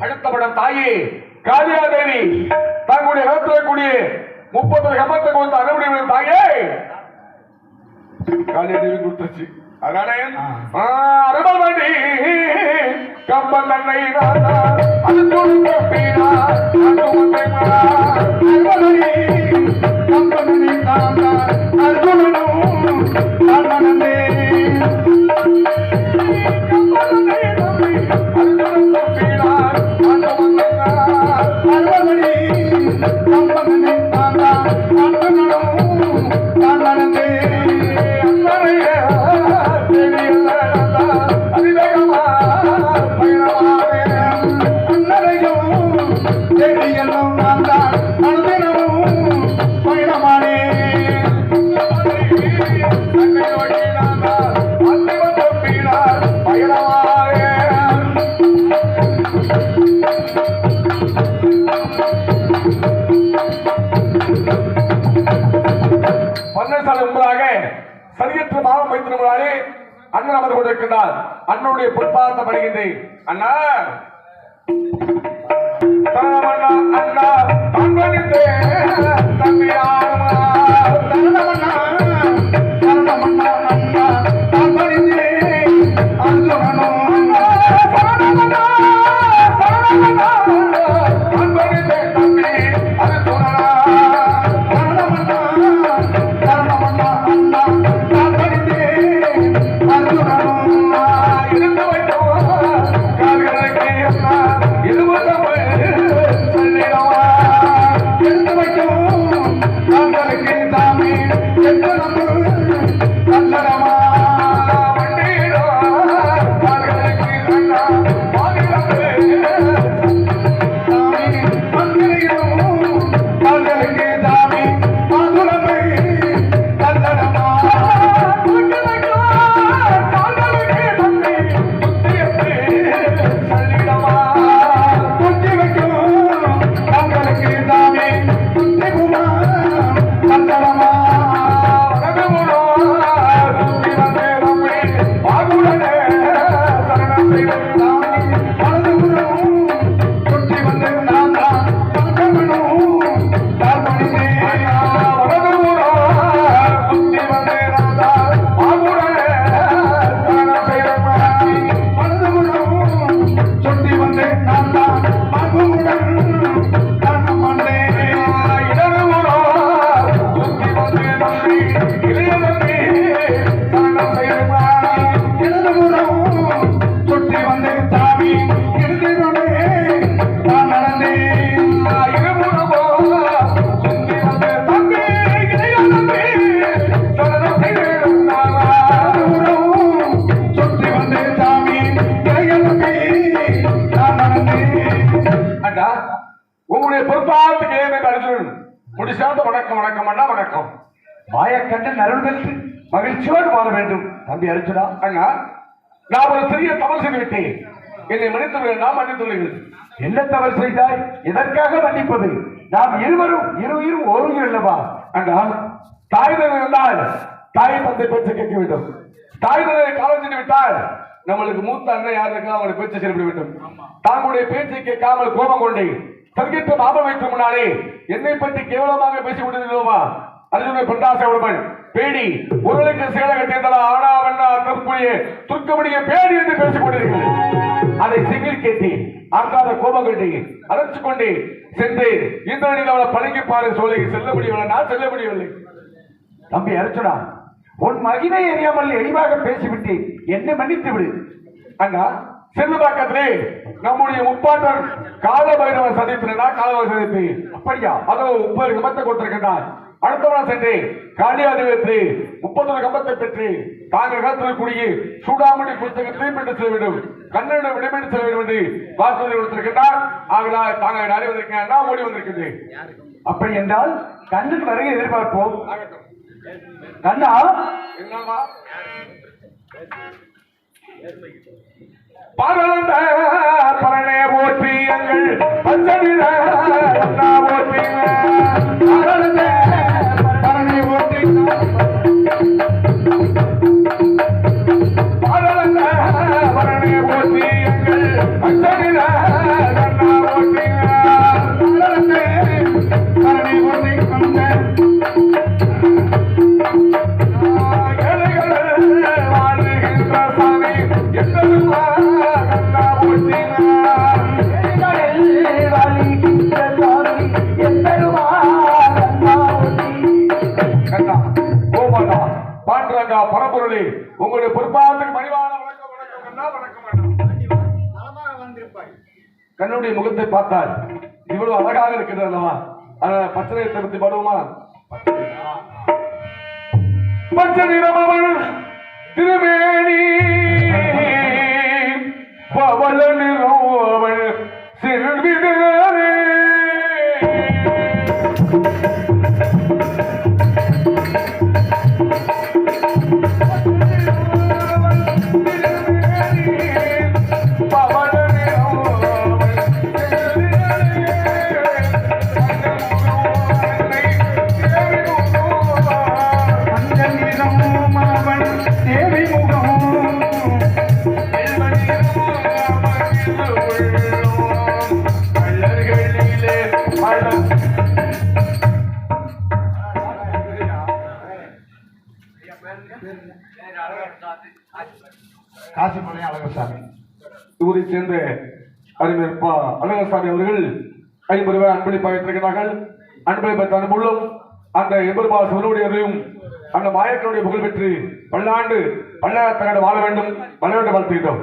அடுத்த படம் தாயே. காளியாதேவி தங்களுடைய கருத்துக்கூடிய முப்பது கமத்தை கொடுத்த அறுபடி தாயே. காளியாதேவி கொடுத்துருச்சு அதனால ஆ, அருள்மணி கம்பன் தன்னை நானா, அது துணிந்த பீனா, அது உன்னை மனா. கம்பன் பன்னெண்டு முன்பதாக சரியற்ற மாதம் வைத்திருந்தாலே அண்ணன் அமர்ந்து கொண்டிருக்கின்றார். அண்ணனுடைய பொற்பாதத்தை படுகின்றேன் அண்ணா! தரணமண்ணா, அண்ணா, தான் பணிந்தேன், கண்டு நருள் பெற்று மகிழ்ச்சியோடு வாழ வேண்டும். தம்பி அர்ஜுனா அண்ணா நான் ஒரு சிறிய தவறு செய்து விட்டேன் என்னை மன்னித்து நாம் மன்னித்து என்ன தவறு செய்தாய்? எதற்காக மன்னிப்பது? நாம் இருவரும் இருவரும் உயிரும் ஒரு அல்லவா? ஆனால் தாய் இருந்தால் தாய் தந்தை பேச்சு கேட்க வேண்டும். தாய் தந்தை காலம் சென்று விட்டால் நம்மளுக்கு மூத்த அண்ணன் யார் இருக்கா அவங்களை பேச்சு செலுத்த வேண்டும். தாங்களுடைய பேச்சை கேட்காமல் கோபம் கொண்டு தங்கிட்டு மாபம் வைத்த முன்னாலே என்னை பற்றி கேவலமாக பேசி கொண்டிருந்தோமா அர்ஜுன பண்டாச உடம்பன் பேடி உருளுக்கு சேலை கட்டியிருந்தா ஆனா வண்ணா தற்புடைய துர்க்கமுடிய பேடி என்று பேசிக் கொண்டிருக்கிறது. அதை செங்கில் கேட்டி ஆக்காத கோபம் கட்டி அரைச்சு கொண்டு சென்று இந்திரனில் அவளை பழகி பாரு சோலைக்கு செல்ல முடியவில்லை நான் செல்ல முடியவில்லை தம்பி அரைச்சுடா உன் மகிமை எரியாமல் எளிவாக பேசிவிட்டு என்னை மன்னித்து விடு. அண்ணா செல்லுபாக்கத்திலே நம்முடைய முப்பாட்டர் கால பைரவன் சந்தித்தினா. காலவ சந்தித்து அப்படியா? அதோ முப்பது கம்பத்தை கொடுத்திருக்கின்றார். அடுத்தவன சென்று காளியாதிபதி முப்பத்தொரு கம்பத்தை பெற்று தாங்கள் காலத்தில் கூடிய சூடாமணி புத்தகத்தை பெற்று செல்ல வேண்டும். கண்ணனிடம் விடைபெற்று செல்ல வேண்டும் என்று வாக்குறுதி கொடுத்திருக்கின்றார். ஆகலாம் தாங்கள் நாடி வந்திருக்கேன் நான் ஓடி வந்திருக்கின்றேன். அப்படி என்றால் கண்ணன் வருகை எதிர்பார்ப்போம். கண்ணா? என்னவா பரந்த பரணே போற்றி எங்கள் பஞ்சமிர அண்ணா எங்கள் கண்ணுடைய முகத்தை பார்த்தால் இவ்வளவு அழகாக இருக்கிறது அல்லவா? அதனால பச்சனை திருத்தி பாடுவோமா? பச்சை நிறமவள் திருமேனி பவள நிறம் அவள் சிறுவிதானே அழகர் சாமி அவர்கள் ஐம்பது ரூபாய் அன்பளிப்பாக வைத்திருக்கிறார்கள் அன்பளிப்பை அனுப்புள்ளோம் அந்த எம்பெருமா சிவனுடையதையும் அந்த மாயக்கனுடைய புகழ் பெற்று பல்லாண்டு பல்லாயிரத்தகடு வாழ வேண்டும் வாழ வேண்டும் வாழ்த்துகின்றோம்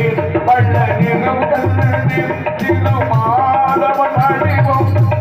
திருமாதவன்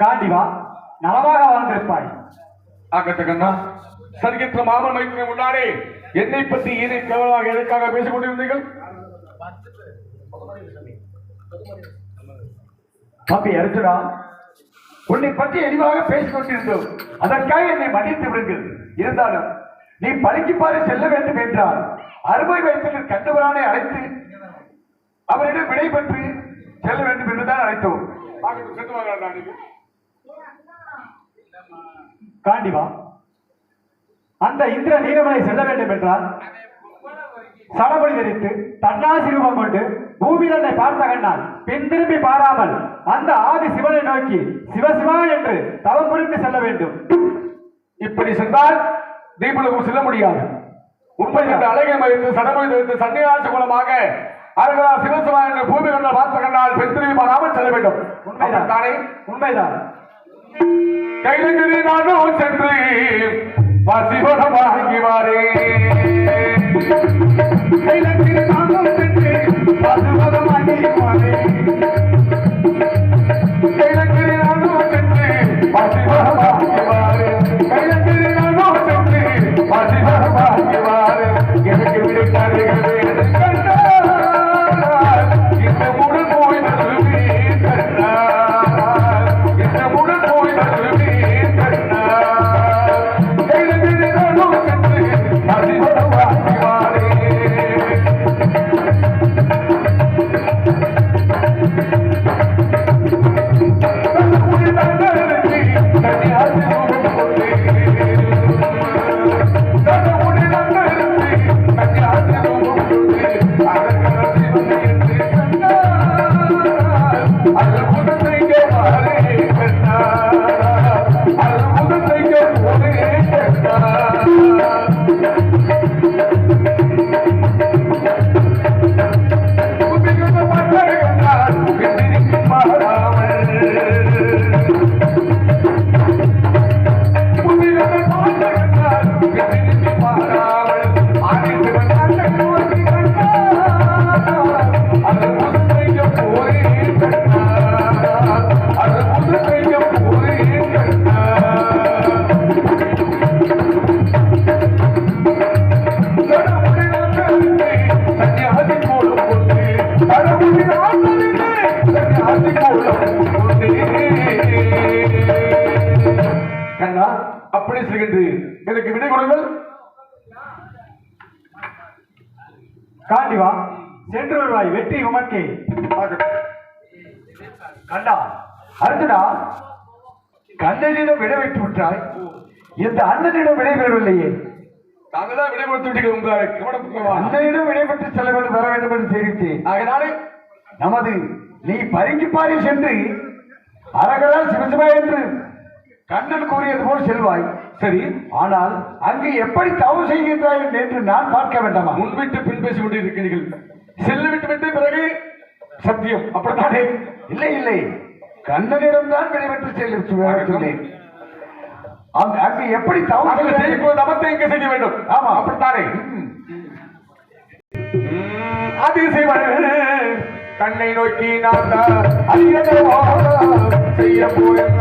காண்டிவா நலமாக வாழ்ந்திருப்பாய். ஆகட்ட கண்ணா சர்க்கிற்ற மாமன் மைத்திரி முன்னாடி என்னை பற்றி ஈனை கேவலமாக எதற்காக பேசிக் கொண்டிருந்தீர்கள்? தம்பி அர்ஜுனா உன்னை பற்றி எளிவாக பேசிக் கொண்டிருந்தோம். அதற்காக என்னை மன்னித்து விடுங்கள். இருந்தாலும் நீ பலிக்கு பாரு செல்ல வேண்டும் என்றால் அறுபது வயதில் கண்டவரானை அழைத்து அவரிடம் விடை பெற்று செல்ல வேண்டும் என்றுதான் அழைத்தோம். சென்று வாங்க காண்டிவா அந்த இந்திர நீலமலை செல்ல வேண்டும் என்றால் சடபடி தரித்து தன்னாசி ரூபம் கொண்டு பூமி தன்னை பார்த்த கண்ணால் பின் திரும்பி பாராமல் அந்த ஆதி சிவனை நோக்கி சிவசிவா என்று தவம் புரிந்து செல்ல வேண்டும். இப்படி சென்றால் தீபலுக்கும் செல்ல முடியாது. உண்மை என்ற அழகை மதித்து சடமொழி தவிர்த்து சன்னியாசி மூலமாக அருகா சிவசிவா என்ற பூமி கண்ட பார்த்த கண்டால் பெண் திரும்பி பாராமல் செல்ல வேண்டும். உண்மைதான். தானே? உண்மைதான். கைலகிரி நானும் சென்று பசிபடம் வாங்கிவாரே கைலகிரி கைலங்கிரி நானும் சென்று பசிவனம் வாங்கிவாரே அப்படி செய்கின்றேன் எனக்கு விடை கொடுங்கள். காண்டிவா சென்று வருவாய் வெற்றி உமக்கே. கண்டா அர்ஜுனா கண்ணனிடம் விடை வைத்து விட்டாய். இந்த அண்ணனிடம் விடை பெறவில்லையே. தாங்கள்தான் விடை கொடுத்து விட்டீர்கள் கவனப்படுத்தவா அண்ணனிடம் விடை பெற்று செல்ல வேண்டும் வர வேண்டும் என்று தெரிவித்தேன். ஆகினாலே நமது நீ பறிக்கு பாரி சென்று அரகரா சிவசிவா என்று கண்ணன் கூறியது போல் செல்வாய். சரி ஆனால் அங்கு எப்படி தவறு செய்கின்றாய் என்று நான் பார்க்க வேண்டாமா? முன்விட்டு பின் பேசிக் கொண்டிருக்கிறீர்கள். செல்ல விட்டு விட்டு பிறகு சத்தியம். அப்படித்தானே? இல்லை இல்லை. கண்ணனிடம் தான் விடைபெற்று செல்ல சொன்னேன். அங்கு எப்படி தவறு செய்யக்கூடாத தமத்தை இங்கே செய்ய வேண்டும்? ஆமா. அப்படித்தானே? அதிசயவன் கண்ணை நோக்கி நான் அறியதோ செய்ய போறேன்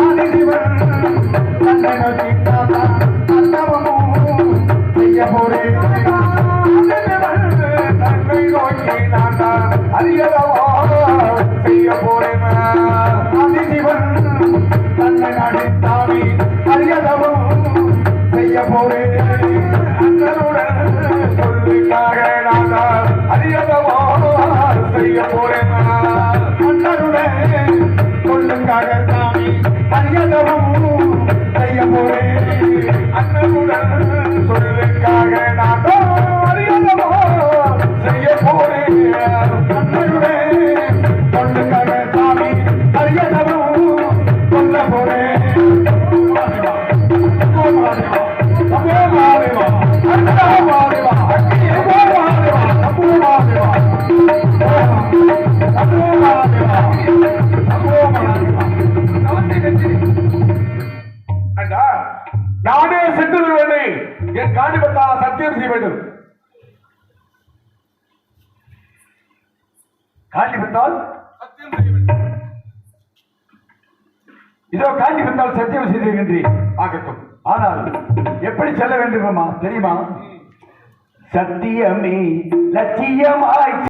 அதிசயவன் கண்ணை நோக்கி நான் அன்னவமும் செய்ய போறேன். அதிசயவன் கண்ணை நோக்கி நான் அறியதோ செய்ய போறேன். அதிசயவன் கண்ணை நடித்தாவி அறியதவும் செய்ய போறேன். சொல்லுக்காக சாமி செய்ய போறேன். அண்ணனுடன் சொல்லுக்காக நான் காண்டி விட்டால் இதோ காண்டி வந்தால் சத்தியம் செய்திருக்கின்றேன் ஆகட்டும். ஆனால் எப்படி செல்ல வேண்டுமா தெரியுமா? சத்தியமே லட்சியமாய்